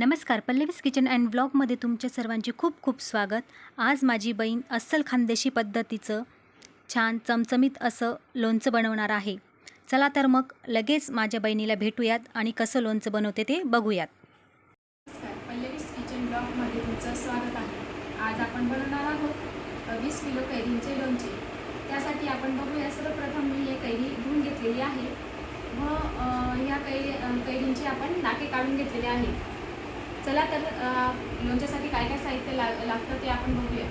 नमस्कार पल्लवीस kitchen and व्लॉगमध्ये तुमच्या सर्वांचे खूप खूप स्वागत. आज माझी बहीण अस्सल खानदेशी पद्धतीचं छान चमचमीत असं लोणचं बनवणार आहे. चला तर मग लगेच माझ्या बहिणीला भेटूयात आणि कसं लोणचं बनवते ते बघूयात. नमस्कार पल्लवीस किचन ब्लॉगमध्ये तुमचं स्वागत आहे. आज आपण बनवणार आहोत वीस किलो कैरींचे लोणचे. त्यासाठी आपण बघूया सर्वप्रथम मी हे कैरी धुवून घेतलेली आहे. व ह्या कैरी कैरींचे आपण नाके काढून घेतलेले आहे. चला तर लोणच्यासाठी काय काय साहित्य लागतं ते आपण बघूया.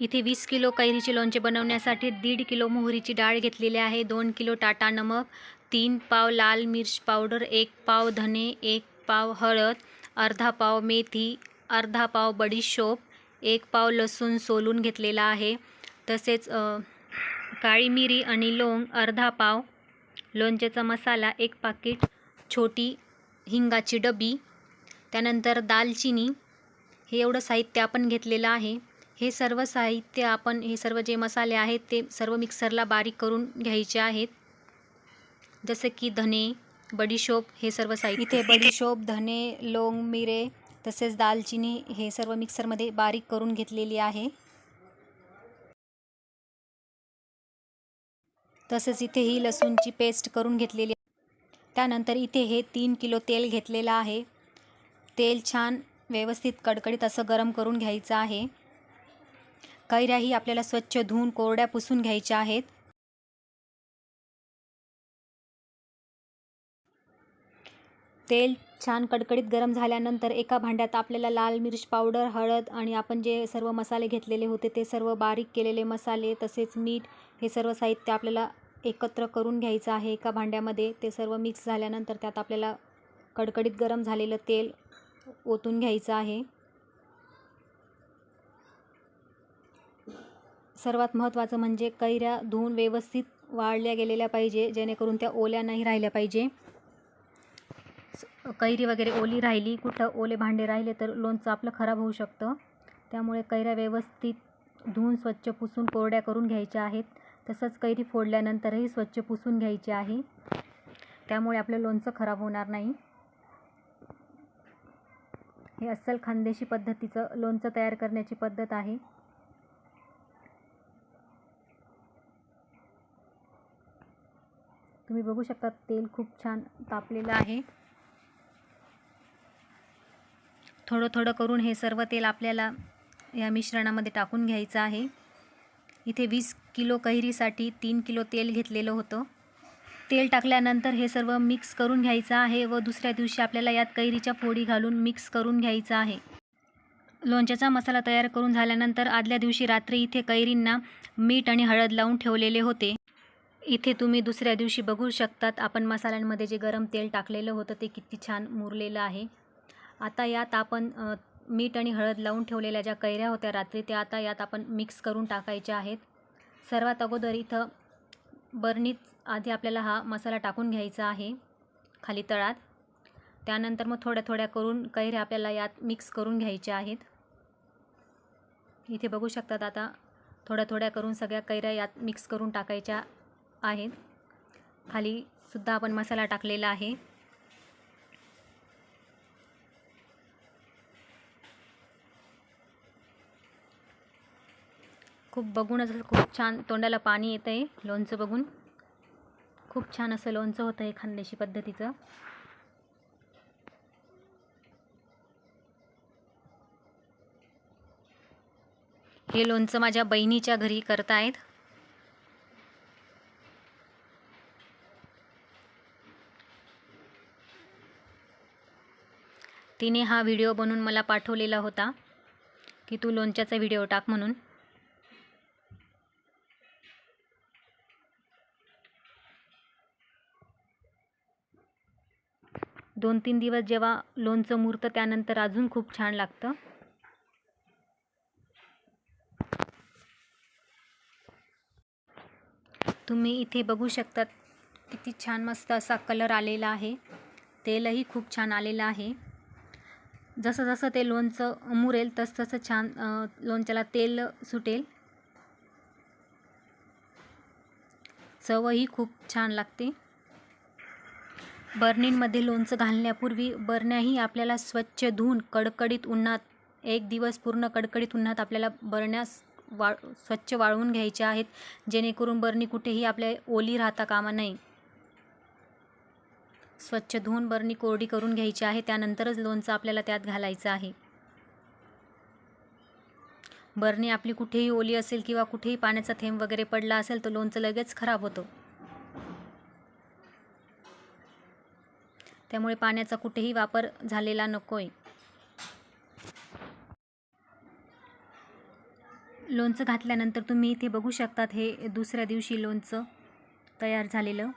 इथे वीस किलो कैरीचे लोणचे बनवण्यासाठी दीड किलो मोहरीची डाळ घेतलेली आहे दोन किलो टाटा नमक तीन पाव लाल मिर्च पावडर एक पाव धने एक पाव हळद अर्धा पाव मेथी अर्धा पाव बडीशोप एक पाव लसूण सोलून घेतलेला आहे. तसेच काळी मिरी आणि लोंग अर्धा पाव लोणच्याचा मसाला एक पाकिट छोटी हिंगाची डबी त्यानंतर दालचिनी हे एवढं साहित्य आपण घेतलेलं आहे. हे सर्व साहित्य आपण हे सर्व जे मसाले आहेत ते सर्व मिक्सरला बारीक करून घ्यायचे आहेत. जसे की धने बडीशोप हे सर्व साहित्य. इथे बडीशोप धने लोंग मिरे तसेच दालचिनी हे सर्व मिक्सरमध्ये बारीक करून घेतलेली आहे. तसेच इथे ही लसूणची पेस्ट करून घेतलेली त्यानंतर इथे हे तीन किलो तेल घेतलेलं आहे. तेल छान व्यवस्थित कडकडीत असं गरम करून घ्यायचं आहे. कैऱ्याही आपल्याला स्वच्छ धुवून कोरड्या पुसून घ्यायच्या आहेत. तेल छान कडकडीत गरम झाल्यानंतर एका भांड्यात आपल्याला लाल मिरच पावडर हळद आणि आपण जे सर्व मसाले घेतलेले होते ते सर्व बारीक केलेले मसाले तसेच मीठ हे सर्व साहित्य आपल्याला एकत्र करून घ्यायचं आहे. एका भांड्यामध्ये ते सर्व मिक्स झाल्यानंतर त्यात आपल्याला कडकडीत गरम झालेलं तेल ओतून घ्यायचं आहे. सर्वात महत्त्वाचं म्हणजे कैऱ्या धुवून व्यवस्थित वाळल्या गेलेल्या पाहिजे जेणेकरून त्या ओल्या नाही राहिल्या पाहिजे. स- कैरी वगैरे ओली राहिली कुठं ओले भांडे राहिले तर लोणचं आपलं खराब होऊ शकतं. त्यामुळे कैऱ्या व्यवस्थित धुवून स्वच्छ पुसून कोरड्या करून घ्यायच्या आहेत. तसंच कैरी फोडल्यानंतरही स्वच्छ पुसून घ्यायची आहे. त्यामुळे आपलं लोणचं खराब होणार नाही. हे अस्सल खानदेशी पद्धतीचं लोणचं तयार करण्याची पद्धत आहे. तुम्ही बघू शकता तेल खूप छान तापलेलं आहे. थोडं थोडं करून हे सर्व तेल आपल्याला या मिश्रणामध्ये टाकून घ्यायचं आहे. इथे वीस किलो कैरीसाठी तीन किलो तेल घेतलेलं होतं. तेल टाकल्यानंतर हे सर्व मिक्स करून घ्यायचं आहे व दुसऱ्या दिवशी आपल्याला यात कैरीच्या फोडी घालून मिक्स करून घ्यायचं आहे. लोणच्याचा मसाला तयार करून झाल्यानंतर आदल्या दिवशी रात्री इथे कैरींना मीठ आणि हळद लावून ठेवलेले होते. इथे तुम्ही दुसऱ्या दिवशी बघू शकतात आपण मसाल्यांमध्ये जे गरम तेल टाकलेलं होतं ते किती छान मुरलेलं आहे. आता यात आपण मीठ आणि हळद लावून ठेवलेल्या ज्या कैऱ्या होत्या रात्री त्या आता यात आपण मिक्स करून टाकायच्या आहेत. सर्वात अगोदर इथं बरणीत आधी आपल्याला हा मसाला टाकून घ्यायचा आहे खाली तळात. त्यानंतर मग थोड्या थोड्या करून कैऱ्या आपल्याला यात मिक्स करून घ्यायच्या आहेत. इथे बघू शकतात आता थोड्या थोड्या करून सगळ्या कैऱ्या यात मिक्स करून टाकायच्या आहेत. खाली सुद्धा आपण मसाला टाकलेला आहे. खूप बघूनच खूप छान तोंडाला पाणी येतं आहे लोणचं बघून. खूप छान असं लोणचं होतं आहे खानदेशी पद्धतीचं. हे लोणचं माझ्या बहिणीच्या घरी करतायत. तिने हा व्हिडिओ बनवून मला पाठवलेला होता की तू लोणच्याचा व्हिडिओ टाक म्हणून. दोन तीन दिवस जेव्हा लोणचं मुरतं त्यानंतर अजून खूप छान लागतं. तुम्ही इथे बघू शकतात किती छान मस्त असा कलर आलेला आहे. तेलही खूप छान आलेलं आहे. जसं जसं ते लोणचं मुरेल तसं तसं छान लोणच्याला तेल सुटेल. चवही खूप छान लागते. बर्नींमध्ये लोणचं घालण्यापूर्वी बरण्याही आपल्याला स्वच्छ धुवून कडकडीत उन्हात एक दिवस पूर्ण कडकडीत उन्हात आपल्याला बरण्यास वा स्वच्छ वाळवून घ्यायच्या आहेत जेणेकरून बरणी कुठेही आपल्या ओली राहता कामा नये. स्वच्छ धुवून बरणी कोरडी करून घ्यायची आहे त्यानंतरच लोणचं आपल्याला त्यात घालायचं आहे. बरणी आपली कुठेही ओली असेल किंवा कुठेही पाण्याचा थेंब वगैरे पडला असेल तर लोणचं लगेच खराब होतं. त्यामुळे पाण्याचा कुठेही वापर झालेला नकोय. लोणचं घातल्यानंतर तुम्ही इथे बघू शकतात हे दुसऱ्या दिवशी लोणचं तयार झालेलं.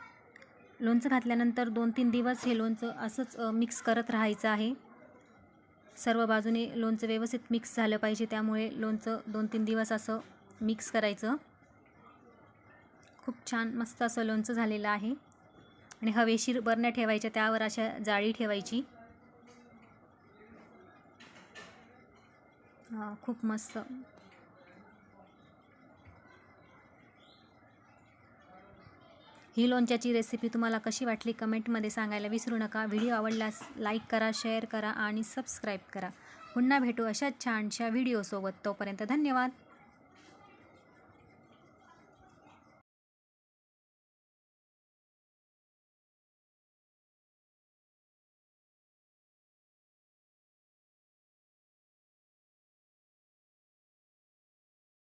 लोणचं घातल्यानंतर दोन तीन दिवस हे लोणचं असंच मिक्स करत राहायचं आहे. सर्व बाजूने लोणचं व्यवस्थित मिक्स झालं पाहिजे त्यामुळे लोणचं दोन तीन दिवस असं मिक्स करायचं. खूप छान मस्त असं लोणचं झालेलं आहे. आणि हवेशीर बरण्या ठेवायच्या त्यावर अशा जाळी ठेवायची. खूप मस्त. ही लोणच्याची रेसिपी तुम्हाला कशी वाटली कमेंटमध्ये सांगायला विसरू नका. व्हिडिओ आवडल्यास लाईक करा शेअर करा आणि सबस्क्राईब करा. पुन्हा भेटू अशाच छानशा व्हिडिओसोबत तोपर्यंत धन्यवाद.